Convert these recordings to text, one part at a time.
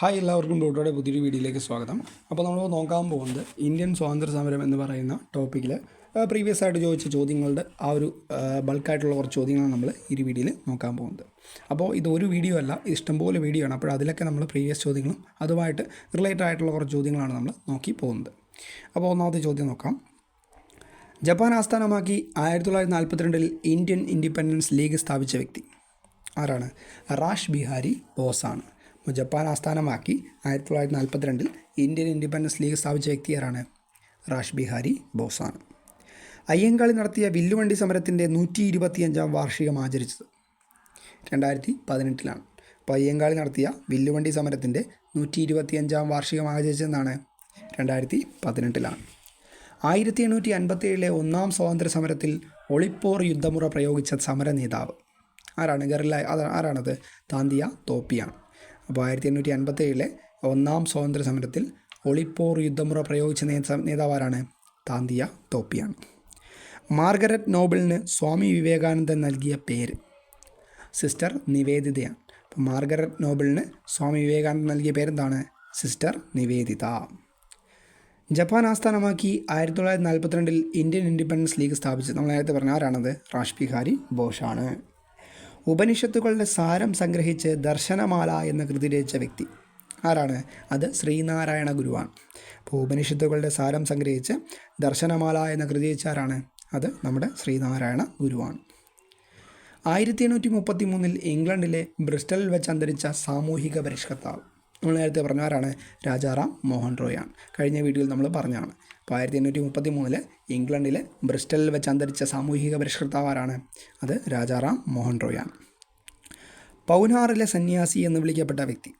Hi എല്ലാവർക്കും ഡോട്ടോയുടെ പുതിയൊരു വീഡിയോയിലേക്ക് സ്വാഗതം. അപ്പോൾ നമ്മൾ നോക്കാൻ പോകുന്നത് ഇന്ത്യൻ സ്വാതന്ത്ര്യ സമരം എന്ന് പറയുന്ന ടോപ്പിക്കിൽ പ്രീവിയസ് ആയിട്ട് ചോദിച്ച ചോദ്യങ്ങളുടെ ആ ഒരു ബൾക്കായിട്ടുള്ള കുറച്ച് ചോദ്യങ്ങളാണ് നമ്മൾ ഈ വീഡിയോയിൽ നോക്കാൻ പോകുന്നത്. അപ്പോൾ ഇത് ഒരു വീഡിയോ അല്ല ഇഷ്ടംപോലെ വീഡിയോ ആണ്. അപ്പോൾ അതിലൊക്കെ നമ്മൾ പ്രീവിയസ് ചോദ്യങ്ങളും അതുമായിട്ട് റിലേറ്റഡ് ആയിട്ടുള്ള കുറച്ച് ചോദ്യങ്ങളാണ് നമ്മൾ നോക്കി പോകുന്നത്. അപ്പോൾ ഒന്നാമത്തെ ചോദ്യം നോക്കാം. ജപ്പാൻ ആസ്ഥാനമാക്കി ആയിരത്തി തൊള്ളായിരത്തി നാൽപ്പത്തിരണ്ടിൽ ഇന്ത്യൻ ഇൻഡിപെൻഡൻസ് ലീഗ് സ്ഥാപിച്ച വ്യക്തി ആരാണ്? റാഷ് ബിഹാരി ബോസാണ് ജപ്പാൻ ആസ്ഥാനമാക്കി ആയിരത്തി തൊള്ളായിരത്തി നാൽപ്പത്തിരണ്ടിൽ ഇന്ത്യൻ ഇൻഡിപെൻഡൻസ് ലീഗ് സ്ഥാപിച്ച വ്യക്തിയാരാണ് റാഷ് ബിഹാരി ബോസാണ് അയ്യങ്കാളി നടത്തിയ വില്ലുവണ്ടി സമരത്തിന്റെ നൂറ്റി ഇരുപത്തിയഞ്ചാം വാർഷികം ആചരിച്ചത് രണ്ടായിരത്തി പതിനെട്ടിലാണ് അപ്പോൾ അയ്യങ്കാളി നടത്തിയ വില്ലുവണ്ടി സമരത്തിന്റെ നൂറ്റി ഇരുപത്തിയഞ്ചാം വാർഷികം ആചരിച്ചതെന്നാണ് രണ്ടായിരത്തി പതിനെട്ടിലാണ് ആയിരത്തി എണ്ണൂറ്റി അൻപത്തി ഏഴിലെ ഒന്നാം സ്വാതന്ത്ര്യ സമരത്തിൽ ഒളിപ്പോർ യുദ്ധമുറ പ്രയോഗിച്ച സമര നേതാവ്. ആരാണ്? ഗറില്ല ആരാണത്? താന്തിയ തോപ്പിയാണ്. അപ്പോൾ ആയിരത്തി എണ്ണൂറ്റി അൻപത്തി ഏഴിലെ ഒന്നാം സ്വാതന്ത്ര്യ സമരത്തിൽ ഒളിപ്പോർ യുദ്ധമുറ പ്രയോഗിച്ച നേതാ നേതാവാരാണ് താന്തിയ തോപ്പിയാണ്. മാർഗരറ്റ് നോബിളിന് സ്വാമി വിവേകാനന്ദൻ നൽകിയ പേര് സിസ്റ്റർ നിവേദിതയാണ്. അപ്പോൾ മാർഗരറ്റ് നോബിളിന് സ്വാമി വിവേകാനന്ദൻ നൽകിയ പേരെന്താണ്? സിസ്റ്റർ നിവേദിത. ജപ്പാൻ ആസ്ഥാനമാക്കി ആയിരത്തി തൊള്ളായിരത്തി നാൽപ്പത്തിരണ്ടിൽ ഇന്ത്യൻ ഇൻഡിപെൻഡൻസ് ലീഗ് സ്ഥാപിച്ചത് നമ്മൾ നേരത്തെ പറഞ്ഞ ആരാണത്? റാഷ് ബിഹാരി ബോഷാണ്. ഉപനിഷത്തുകളുടെ സാരം സംഗ്രഹിച്ച് ദർശനമാല എന്ന കൃതി രചിച്ച വ്യക്തി. ആരാണ്? അത് ശ്രീനാരായണ ഗുരുവാണ്. അപ്പോൾ ഉപനിഷത്തുകളുടെ സാരം സംഗ്രഹിച്ച് ദർശനമാല എന്ന കൃതി രചിച്ച ആരാണ്? അത് നമ്മുടെ ശ്രീനാരായണ ഗുരുവാണ്. ആയിരത്തി എണ്ണൂറ്റി മുപ്പത്തി മൂന്നിൽ ഇംഗ്ലണ്ടിലെ ബ്രിസ്റ്റലിൽ വെച്ച് അന്തരിച്ച സാമൂഹിക പരിഷ്കർത്താവ്. നമ്മൾ നേരത്തെ പറഞ്ഞവരാണ് രാജാറാം മോഹൻ റോയാണ് കഴിഞ്ഞ വീഡിയോയിൽ നമ്മൾ പറഞ്ഞതാണ്. അപ്പോൾ ആയിരത്തി എണ്ണൂറ്റി മുപ്പത്തി മൂന്നിൽ ഇംഗ്ലണ്ടിലെ ബ്രിസ്റ്റലിൽ വെച്ച് അന്തരിച്ച സാമൂഹിക പരിഷ്കർത്താവ് ആരാണ് അത് രാജാറാം മോഹൻ റോയാണ് പൗനാറിലെ സന്യാസി എന്ന് വിളിക്കപ്പെട്ട വ്യക്തി.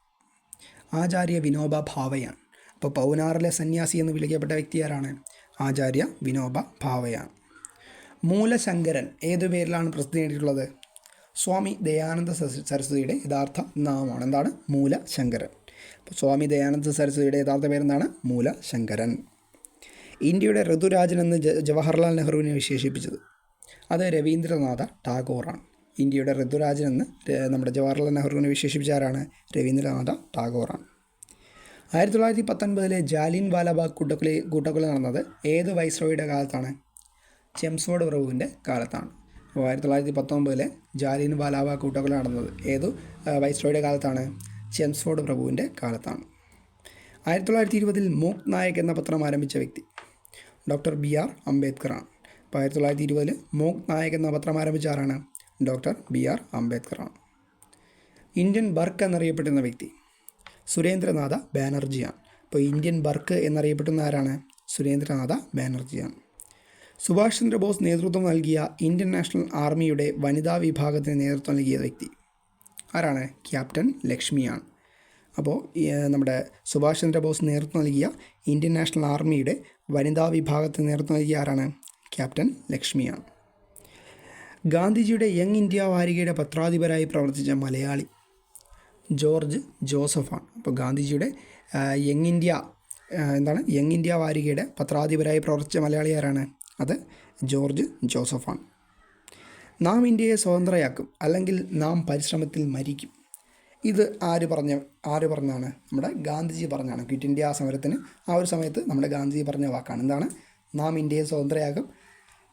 ആചാര്യ വിനോബ ഭാവയാണ് അപ്പോൾ പൗനാറിലെ സന്യാസി എന്ന് വിളിക്കപ്പെട്ട വ്യക്തി ആരാണ്? ആചാര്യ വിനോബ ഭാവയാണ് മൂലശങ്കരൻ ഏതു പേരിലാണ് പ്രസിദ്ധി നേടിയിട്ടുള്ളത്? സ്വാമി ദയാനന്ദ സരസ്വതിയുടെ യഥാർത്ഥ നാമമാണ്. എന്താണ്? മൂലശങ്കരൻ. അപ്പോൾ സ്വാമി ദയാനന്ദ സരസ്വതിയുടെ യഥാർത്ഥ പേരെന്താണ്? മൂലശങ്കരൻ. ഇന്ത്യയുടെ ഋതുരാജൻ എന്ന് ജവഹർലാൽ നെഹ്റുവിനെ വിശേഷിപ്പിച്ചത്. അത് രവീന്ദ്രനാഥ ടാഗോറാണ്. ഇന്ത്യയുടെ ഋതുരാജൻ എന്ന് നമ്മുടെ ജവഹർലാൽ നെഹ്റുവിനെ വിശേഷിപ്പിച്ച ആരാണ്? രവീന്ദ്രനാഥ ടാഗോറാണ്. ആയിരത്തി തൊള്ളായിരത്തി പത്തൊൻപതിലെ ജാലിൻ വാലാബാഗ് കൂട്ടക്കൊലി കൂട്ടക്കൊല നടന്നത് ഏത് വൈസ്രോയുടെ കാലത്താണ്? ചെംസ്ഫോർഡ് പ്രഭുവിന്റെ കാലത്താണ്. അപ്പോൾ ആയിരത്തി തൊള്ളായിരത്തി പത്തൊമ്പതിലെ ജാലിൻ വാലാബാഗ് കൂട്ടക്കൊല നടന്നത് ഏതു വൈസ്രോയുടെ കാലത്താണ്? ചെംസ്ഫോർഡ് പ്രഭുവിന്റെ കാലത്താണ്. ആയിരത്തി തൊള്ളായിരത്തി ഇരുപതിൽ മൂക്ക് നായക് എന്ന പത്രം ആരംഭിച്ച വ്യക്തി. ഡോക്ടർ ബി ആർ അംബേദ്കറാണ്. അപ്പോൾ ആയിരത്തി തൊള്ളായിരത്തി ഇരുപതിൽ മോക് നായക് എന്ന പത്രം ആരംഭിച്ച ആരാണ് ഡോക്ടർ ബി ആർ അംബേദ്കർ ആണ് ഇന്ത്യൻ ബർക്ക് എന്നറിയപ്പെട്ടിരുന്ന വ്യക്തി സുരേന്ദ്രനാഥ ബാനർജിയാണ്. അപ്പോൾ ഇന്ത്യൻ ബർക്ക് എന്നറിയപ്പെടുന്ന ആരാണ്? സുരേന്ദ്രനാഥ ബാനർജിയാണ്. സുഭാഷ് ചന്ദ്രബോസ് നേതൃത്വം നൽകിയ ഇന്ത്യൻ നാഷണൽ ആർമിയുടെ വനിതാ വിഭാഗത്തിന് നേതൃത്വം നൽകിയ വ്യക്തി ആരാണ്? ക്യാപ്റ്റൻ ലക്ഷ്മിയാണ്. അപ്പോൾ നമ്മുടെ സുഭാഷ് ചന്ദ്രബോസ് നേതൃത്വം നൽകിയ ഇന്ത്യൻ നാഷണൽ ആർമിയുടെ വനിതാ വിഭാഗത്തിന് നേതൃത്വം നൽകിയ ആരാണ്? ക്യാപ്റ്റൻ ലക്ഷ്മിയാണ്. ഗാന്ധിജിയുടെ യങ് ഇന്ത്യ വാരികയുടെ പത്രാധിപരായി പ്രവർത്തിച്ച മലയാളി ജോർജ് ജോസഫാണ്. അപ്പോൾ ഗാന്ധിജിയുടെ യങ് ഇന്ത്യ എന്താണ്? യങ് ഇന്ത്യ വാരികയുടെ പത്രാധിപരായി പ്രവർത്തിച്ച മലയാളി ആരാണ്? അത് ജോർജ് ജോസഫാണ്. നാം ഇന്ത്യയെ സ്വതന്ത്രയാക്കും അല്ലെങ്കിൽ നാം പരിശ്രമത്തിൽ മരിക്കും. ഇത് ആര് പറഞ്ഞ ആര് പറഞ്ഞാണ്? നമ്മുടെ ഗാന്ധിജി പറഞ്ഞാണ്. ക്വിറ്റ് ഇന്ത്യ സമരത്തിന് ആ ഒരു സമയത്ത് നമ്മുടെ ഗാന്ധിജി പറഞ്ഞ വാക്കാണ്. എന്താണ്? നാം ഇന്ത്യയെ സ്വതന്ത്രയാകും.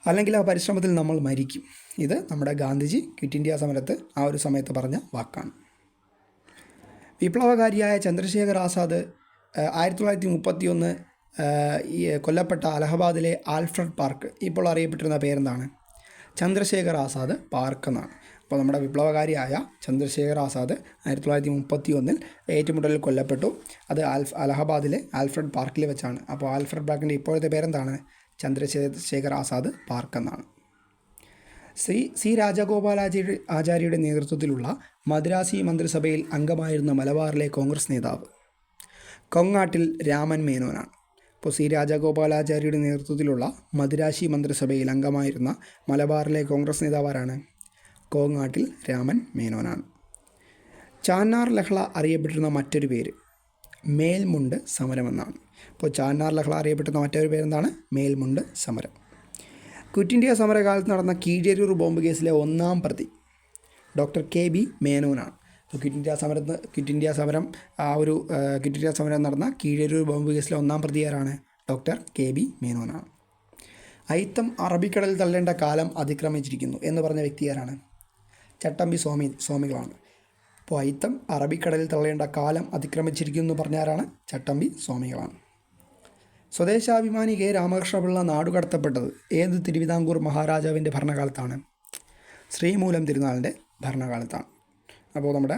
അല്ലെങ്കിൽ ആ പരിശ്രമത്തിൽ നമ്മൾ മരിക്കും. ഇത് നമ്മുടെ ഗാന്ധിജി ക്വിറ്റ് ഇന്ത്യ സമരത്ത് ആ ഒരു സമയത്ത് പറഞ്ഞ വാക്കാണ്. വിപ്ലവകാരിയായ ചന്ദ്രശേഖർ ആസാദ് ആയിരത്തി തൊള്ളായിരത്തി മുപ്പത്തി ഒന്ന് കൊല്ലപ്പെട്ട അലഹബാദിലെ ആൽഫ്രഡ് പാർക്ക് ഇപ്പോൾ അറിയപ്പെട്ടിരുന്ന പേരെന്താണ്? ചന്ദ്രശേഖർ ആസാദ് പാർക്ക് എന്നാണ്. അപ്പോൾ നമ്മുടെ വിപ്ലവകാരിയായ ചന്ദ്രശേഖർ ആസാദ് ആയിരത്തി തൊള്ളായിരത്തി മുപ്പത്തി ഒന്നിൽ ഏറ്റുമുട്ടലിൽ കൊല്ലപ്പെട്ടു. അത് ആൽഫ് അലഹബാദിലെ ആൽഫ്രഡ് പാർക്കിൽ വെച്ചാണ്. അപ്പോൾ ആൽഫ്രഡ് പാർക്കിന്റെ ഇപ്പോഴത്തെ പേരെന്താണ്? ചന്ദ്രശേഖർ ആസാദ് പാർക്ക് എന്നാണ്. ശ്രീ സി രാജഗോപാലാചാര്യ ആചാര്യയുടെ നേതൃത്വത്തിലുള്ള മദ്രാസി മന്ത്രിസഭയിൽ അംഗമായിരുന്ന മലബാറിലെ കോൺഗ്രസ് നേതാവ് കൊങ്ങാട്ടിൽ രാമൻ മേനോനാണ്. ഇപ്പോൾ സി രാജഗോപാലാചാര്യയുടെ നേതൃത്വത്തിലുള്ള മദ്രാശി മന്ത്രിസഭയിൽ അംഗമായിരുന്ന മലബാറിലെ കോൺഗ്രസ് നേതാവാരാണ് കോങ്ങാട്ടിൽ രാമൻ മേനോനാണ്. ചാന്നാർ ലഹള അറിയപ്പെട്ടിരുന്ന മറ്റൊരു പേര് മേൽമുണ്ട് സമരമെന്നാണ്. അപ്പോൾ ചാന്നാർ ലഹള അറിയപ്പെട്ടിരുന്ന മറ്റൊരു പേരെന്താണ്? മേൽമുണ്ട് സമരം. ക്വിറ്റ് ഇന്ത്യ സമരകാലത്ത് നടന്ന കീഴരൂർ ബോംബ് കേസിലെ ഒന്നാം പ്രതി ഡോക്ടർ കെ ബി മേനോനാണ്. അപ്പോൾ ക്വിറ്റ് ഇന്ത്യ സമരത്ത് ക്വിറ്റ് ഇന്ത്യ സമരം ആ ഒരു ക്വിറ്റ് ഇന്ത്യ സമരം നടന്ന കീഴരൂർ ബോംബ് കേസിലെ ഒന്നാം പ്രതി ആരാണ്? ഡോക്ടർ കെ ബി മേനോനാണ്. അയിത്തം അറബിക്കടലിൽ തള്ളേണ്ട കാലം അതിക്രമിച്ചിരിക്കുന്നു എന്ന് പറഞ്ഞ വ്യക്തി ആരാണ്? ചട്ടമ്പി സ്വാമി സ്വാമികളാണ്. അപ്പോൾ അയിത്തം അറബിക്കടലിൽ തള്ളേണ്ട കാലം അതിക്രമിച്ചിരിക്കുന്നു എന്ന് പറഞ്ഞാരാണ് ചട്ടമ്പി സ്വാമികളാണ്. സ്വദേശാഭിമാനി കെ. രാമകൃഷ്ണപിള്ള നാടുകടത്തപ്പെട്ടത് ഏത് തിരുവിതാംകൂർ മഹാരാജാവിന്റെ ഭരണകാലത്താണ്? ശ്രീമൂലം തിരുനാളിന്റെ ഭരണകാലത്താണ്. അപ്പോൾ നമ്മുടെ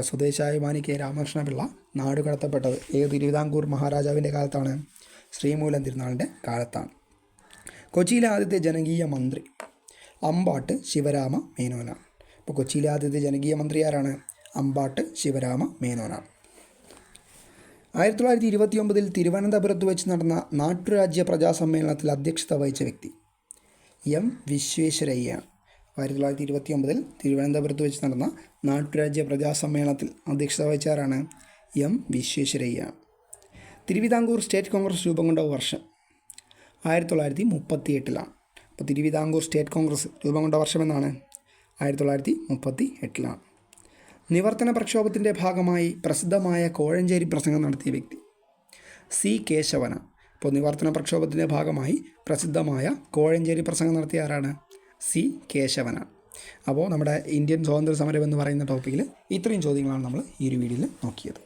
സ്വദേശാഭിമാനി കെ. രാമകൃഷ്ണപിള്ള നാടുകടത്തപ്പെട്ടത് ഏത് തിരുവിതാംകൂർ മഹാരാജാവിന്റെ കാലത്താണ്? ശ്രീമൂലം തിരുനാളിന്റെ കാലത്താണ്. കൊച്ചിയിലെ ആദ്യത്തെ ജനകീയ മന്ത്രി അമ്പാട്ട് ശിവരാമ മേനോനാണ്. ഇപ്പോൾ കൊച്ചിയിലെ ആദ്യത്തെ ജനകീയ മന്ത്രി ആരാണ്? അമ്പാട്ട് ശിവരാമ മേനോനാണ്. ആയിരത്തി തൊള്ളായിരത്തി ഇരുപത്തി ഒമ്പതിൽ തിരുവനന്തപുരത്ത് വെച്ച് നടന്ന നാട്ടുരാജ്യ പ്രജാസമ്മേളനത്തിൽ അധ്യക്ഷത വഹിച്ച വ്യക്തി എം വിശ്വേശ്വരയ്യാണ്. ആയിരത്തി തൊള്ളായിരത്തി ഇരുപത്തി ഒമ്പതിൽ തിരുവനന്തപുരത്ത് വെച്ച് നടന്ന നാട്ടുരാജ്യ പ്രജാസമ്മേളനത്തിൽ അധ്യക്ഷത വഹിച്ചാരാണ് എം വിശ്വേശ്വരയ്യാണ്. തിരുവിതാംകൂർ സ്റ്റേറ്റ് കോൺഗ്രസ് രൂപം കൊണ്ട വർഷം ആയിരത്തി തൊള്ളായിരത്തി മുപ്പത്തി എട്ടിലാണ് അപ്പോൾ തിരുവിതാംകൂർ സ്റ്റേറ്റ് കോൺഗ്രസ് രൂപം കൊണ്ട വർഷം എന്നാണ്? ആയിരത്തി തൊള്ളായിരത്തി മുപ്പത്തി എട്ടിലാണ് നിവർത്തന പ്രക്ഷോഭത്തിന്റെ ഭാഗമായി പ്രസിദ്ധമായ കോഴഞ്ചേരി പ്രസംഗം നടത്തിയ വ്യക്തി സി കേശവന. അപ്പോൾ നിവർത്തന പ്രക്ഷോഭത്തിന്റെ ഭാഗമായി പ്രസിദ്ധമായ കോഴഞ്ചേരി പ്രസംഗം നടത്തിയ ആരാണ്? സി കേശവന. അപ്പോൾ നമ്മുടെ ഇന്ത്യൻ സ്വാതന്ത്ര്യ സമരം എന്ന് പറയുന്ന ടോപ്പിക്കിൽ ഇത്രയും ചോദ്യങ്ങളാണ് നമ്മൾ ഈ ഒരു വീഡിയോയിൽ നോക്കിയത്.